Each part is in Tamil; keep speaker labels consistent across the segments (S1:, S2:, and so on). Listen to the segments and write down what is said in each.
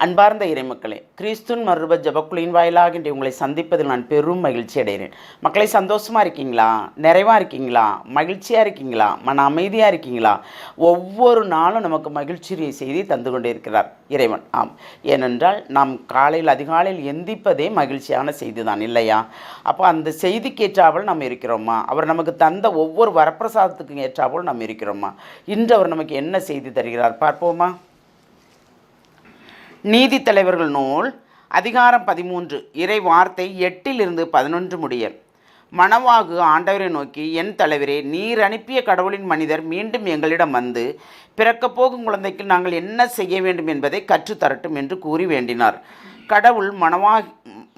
S1: அன்பார்ந்த இறைமக்களே கிறிஸ்துன் மறுப ஜபக்குழியின் வாயிலாக இன்று உங்களை சந்திப்பதில் நான் பெரும் மகிழ்ச்சி அடைகிறேன். மக்களை சந்தோஷமாக இருக்கீங்களா? நிறைவாக இருக்கீங்களா? மகிழ்ச்சியாக இருக்கீங்களா? மன அமைதியாக இருக்கீங்களா? ஒவ்வொரு நாளும் நமக்கு மகிழ்ச்சியை செய்தி தந்து கொண்டே இருக்கிறார் இறைவன். ஆம். ஏனென்றால் நாம் காலையில் அதிகாலையில் எந்திப்பதே மகிழ்ச்சியான செய்தி தான் இல்லையா? அப்போ அந்த செய்திக்கு நம்ம இருக்கிறோமா? அவர் நமக்கு தந்த ஒவ்வொரு வரப்பிரசாதத்துக்கும் ஏற்றாவல் நம்ம இருக்கிறோமா? இன்று அவர் நமக்கு என்ன செய்தி தருகிறார்? பார்ப்போமா? நீதி தலைவர்கள் நூல் அதிகாரம் பதிமூன்று இறை வார்த்தை எட்டிலிருந்து பதினொன்று முடிய மணவாகு ஆண்டவரை நோக்கி என் தலைவரே நீர் அனுப்பிய கடவுளின் மனிதர் மீண்டும் எங்களிடம் வந்து பிறக்கப் போகும் குழந்தைக்கு நாங்கள் என்ன செய்ய வேண்டும் என்பதை கற்றுத்தரட்டும் என்று கூறி வேண்டினார். கடவுள் மணவா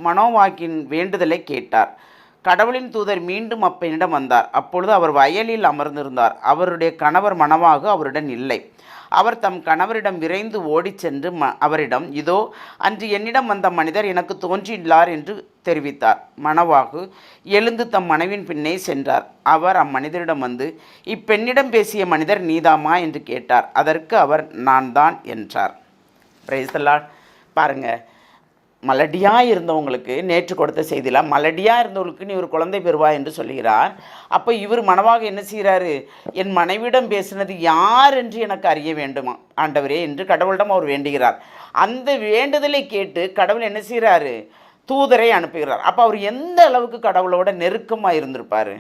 S1: மனோவாக்கின் வேண்டுதலை கேட்டார். கடவுளின் தூதர் மீண்டும் அப்பெண்ணிடம் வந்தார். அப்பொழுது அவர் வயலில் அமர்ந்திருந்தார். அவருடைய கணவர் மணவாகு அவருடன் இல்லை. அவர் தம் கணவரிடம் விரைந்து ஓடிச் சென்று ம அவரிடம் இதோ அன்று என்னிடம் வந்த மனிதர் எனக்கு தோன்றியுள்ளார் என்று தெரிவித்தார். மணவாகு எழுந்து தம் மனைவின் பின்னே சென்றார். அவர் அம்மனிதரிடம் வந்து இப்பெண்ணிடம் பேசிய மனிதர் நீதாமா? என்று கேட்டார். அதற்கு அவர் நான் தான் என்றார். பிரைஸ்தலாட் பாருங்கள் மலடியாக இருந்தவங்களுக்கு நேற்று கொடுத்த செய்தியில் மலடியாக இருந்தவங்களுக்கு நீ ஒரு குழந்தை பெறுவா என்று சொல்கிறார் அப்போ இவர் மனவாக என்ன செய்கிறாரு என் மனைவிடம் பேசினது யார் என்று எனக்கு அறிய வேண்டுமா ஆண்டவரே என்று கடவுளிடம் அவர் வேண்டுகிறார். அந்த வேண்டுதலை கேட்டு கடவுள் என்ன செய்கிறாரு தூதரை அனுப்புகிறார். அப்போ அவர் எந்த அளவுக்கு கடவுளோட நெருக்கமாக இருந்திருப்பார்?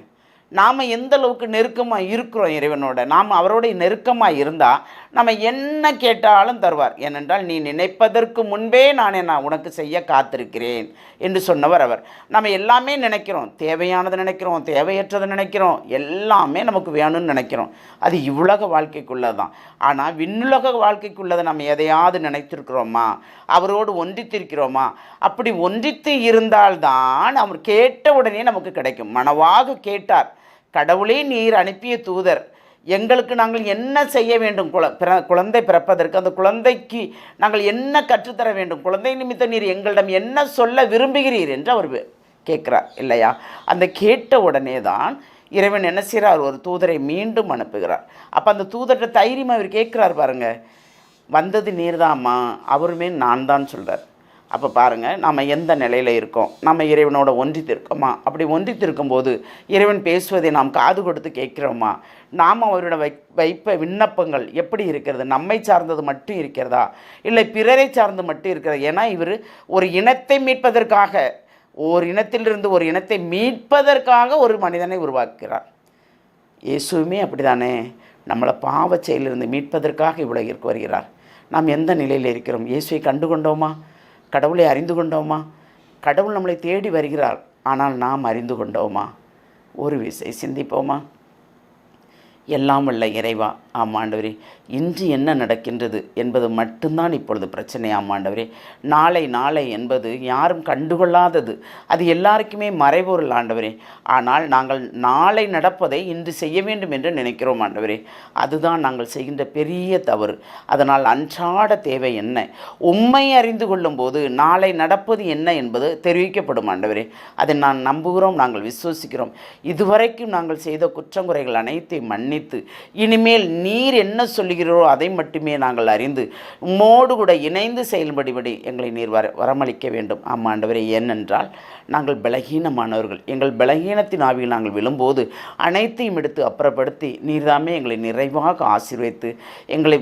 S1: நாம் எந்த அளவுக்கு நெருக்கமாக இருக்கிறோம் இறைவனோட? நாம் அவரோட நெருக்கமாக இருந்தால் நம்ம என்ன கேட்டாலும் தருவார். ஏனென்றால் நீ நினைப்பதற்கு முன்பே நான் என்ன உனக்கு செய்ய காத்திருக்கிறேன் என்று சொன்னவர் அவர். நம்ம எல்லாமே நினைக்கிறோம். தேவையானதை நினைக்கிறோம் தேவையற்றதை நினைக்கிறோம். எல்லாமே நமக்கு வேணும்னு நினைக்கிறோம். அது இவ்வுலக வாழ்க்கைக்குள்ளே தான் ஆனால் விண்ணுலக வாழ்க்கைக்குள்ளதை நம்ம எதையாவது நினைத்திருக்கிறோமா? அவரோடு ஒன்றித்திருக்கிறோமா? அப்படி ஒன்றித்து இருந்தால்தான் அவர் கேட்ட உடனே நமக்கு கிடைக்கும். மனவாக கேட்டார் கடவுளே நீர் அனுப்பிய தூதர் எங்களுக்கு நாங்கள் என்ன செய்ய வேண்டும்? குல பிற குழந்தை பிறப்பதற்கு அந்த குழந்தைக்கு நாங்கள் என்ன கற்றுத்தர வேண்டும்? குழந்தை நிமித்தம் நீர் எங்களிடம் என்ன சொல்ல விரும்புகிறீர் என்று அவர் கேட்குறார் இல்லையா? அந்த கேட்ட உடனே தான் இறைவன் என்ன செய்கிறார்? ஒரு தூதரை மீண்டும் அனுப்புகிறார். அப்போ அந்த தூதர்கிட்ட தைரியமாக அவர் கேட்குறார் பாருங்கள் வந்தது நீர்தாம்மா அவருமே நான் தான் சொல்கிறார் அப்போ பாருங்கள் நம்ம எந்த நிலையில் இருக்கோம்? நம்ம இறைவனோட ஒன்றித்து இருக்கோமா அப்படி ஒன்றித்திருக்கும்போது இறைவன் பேசுவதை நாம் காது கொடுத்து கேட்குறோமா? நாம் அவரோட வை வைப்ப விண்ணப்பங்கள் எப்படி இருக்கிறது? நம்மை சார்ந்தது மட்டும் இருக்கிறதா? இல்லை பிறரை சார்ந்து மட்டும் இருக்கிறதா? ஏன்னா இவர் ஒரு இனத்தை மீட்பதற்காக ஒரு இனத்திலிருந்து ஒரு இனத்தை மீட்பதற்காக ஒரு மனிதனை உருவாக்குகிறார். இயேசுவுமே அப்படி தானே நம்மளை பாவச் செயலிருந்து மீட்பதற்காக இவ்வுலகிற்கு வருகிறார். நாம் எந்த நிலையில் இருக்கிறோம்? இயேசுவை கண்டு கொண்டோமா கடவுளை அறிந்து கொண்டோமா? கடவுள் நம்மளை தேடி வருகிறார். ஆனால் நாம் அறிந்து கொண்டோமா? ஒரு விசை சிந்திப்போமா? எல்லாம் வல்ல இறைவா. ஆமாண்டவரே இன்று என்ன நடக்கின்றது என்பது மட்டும்தான் இப்பொழுது பிரச்சனை. ஆமாண்டவரே நாளை நாளை என்பது யாரும் கண்டுகொள்ளாதது. அது எல்லாருக்குமே மறைபொருள் ஆண்டவரே. ஆனால் நாங்கள் நாளை நடப்பதை இன்று செய்ய வேண்டும் என்று நினைக்கிறோம் ஆண்டவரே. அதுதான் நாங்கள் செய்கின்ற பெரிய தவறு. அதனால் அன்றாட தேவை என்ன? உண்மை அறிந்து கொள்ளும் போது நாளை நடப்பது என்ன என்பது தெரிவிக்கப்படும் ஆண்டவரே. அதை நான் நம்புகிறோம் நாங்கள் விசுவசிக்கிறோம். இதுவரைக்கும் நாங்கள் செய்த குற்றங்குறைகள் அனைத்தையும் மன்னித்து. இனிமேல் நீர் என்ன சொல்லுகிறோ அதை மட்டுமே நாங்கள் அறிந்து உம்மோடு கூட இணைந்து செயல்படிபடி எங்களை நீர் வர வரமளிக்க வேண்டும். ஆமாண்டவரே ஏனென்றால் நாங்கள் பலகீனமானவர்கள். எங்கள் பலகீனத்தின் ஆவியில் நாங்கள் விழும்போது அனைத்தையும் எடுத்து அப்புறப்படுத்தி நீர்தாமே எங்களை நிறைவாக ஆசீர்வைத்து எங்களை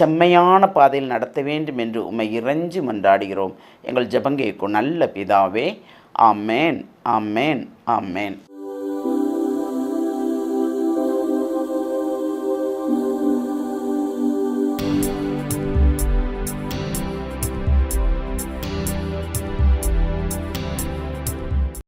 S1: செம்மையான பாதையில் நடத்த வேண்டும் என்று உம்மை இறைஞ்சி மன்றாடுகிறோம். எங்கள் ஜபங்கேக்கும் நல்ல பிதாவே. ஆமேன் ஆமேன் ஆமேன்.